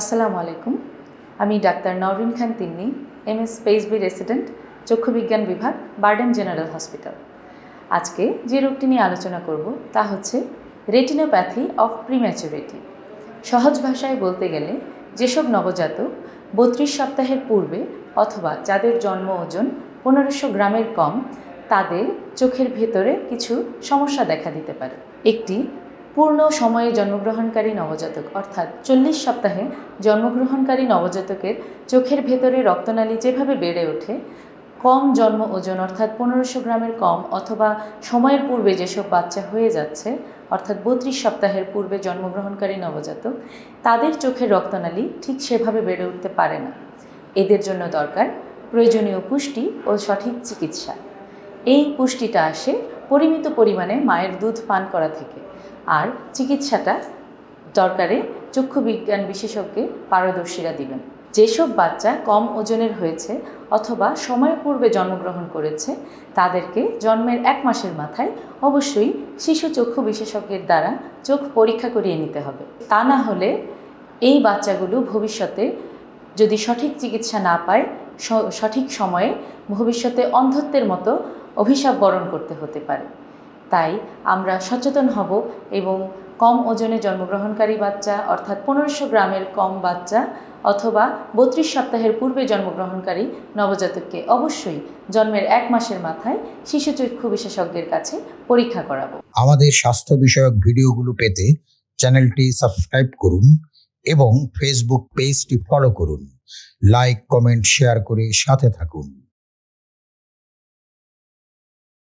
আসসালামু আলাইকুম। আমি ডাক্তার নরিন খান তিন্নি এম এস স্পেসবি রেসিডেন্ট চক্ষুবিজ্ঞান বিভাগ, বার্ডেন জেনারেল হসপিটাল। আজকে যে রোগটি নিয়ে আলোচনা করব তা হচ্ছে রেটিনোপ্যাথি অফ প্রিম্যাচুরিটি। সহজ ভাষায় বলতে গেলে যেসব নবজাতক বত্রিশ সপ্তাহের পূর্বে অথবা যাদের জন্ম ওজন পনেরোশো গ্রামের কম, তাদের চোখের ভেতরে কিছু সমস্যা দেখা দিতে পারে। একটি পূর্ণ সময়ে জন্মগ্রহণকারী নবজাতক, অর্থাৎ চল্লিশ সপ্তাহে জন্মগ্রহণকারী নবজাতকের চোখের ভেতরে রক্তনালী যেভাবে বেড়ে ওঠে, কম জন্ম ওজন, অর্থাৎ পনেরোশো গ্রামের কম অথবা সময়ের পূর্বে যেসব বাচ্চা হয়ে যাচ্ছে, অর্থাৎ বত্রিশ সপ্তাহের পূর্বে জন্মগ্রহণকারী নবজাতক, তাদের চোখের রক্তনালী ঠিক সেভাবে বেড়ে উঠতে পারে না। এদের জন্য দরকার প্রয়োজনীয় পুষ্টি ও সঠিক চিকিৎসা। এই পুষ্টিটা আসে পরিমিত পরিমাণে মায়ের দুধ পান করা থেকে। আর চিকিৎসাটা দরকারে চক্ষু বিজ্ঞান বিশেষজ্ঞে পারদর্শীরা দিবেন। যেসব বাচ্চা কম ওজনের হয়েছে অথবা সময় পূর্বে জন্মগ্রহণ করেছে, তাদেরকে জন্মের এক মাসের মাথায় অবশ্যই শিশু চক্ষু বিশেষজ্ঞের দ্বারা চোখ পরীক্ষা করিয়ে নিতে হবে। তা না হলে এই বাচ্চাগুলো ভবিষ্যতে যদি সঠিক চিকিৎসা না পায় সঠিক সময়ে ভবিষ্যতে অন্ধত্বের মতো অভিশাপ বরণ করতে হতে পারে। তাই আমরা সচেতন হব এবং কম ওজনে জন্মগ্রহণকারী বাচ্চা, অর্থাৎ পনেরোশো গ্রামের কম বাচ্চা অথবা বত্রিশ সপ্তাহের পূর্বে জন্মগ্রহণকারী নবজাতককে অবশ্যই জন্মের এক মাসের মাথায় শিশু চক্ষু বিশেষজ্ঞের কাছে পরীক্ষা করাবো। আমাদের স্বাস্থ্য বিষয়ক ভিডিওগুলো পেতে চ্যানেলটি সাবস্ক্রাইব করুন এবং ফেসবুক পেজটি ফলো করুন। লাইক কমেন্ট শেয়ার করে সাথে থাকুন।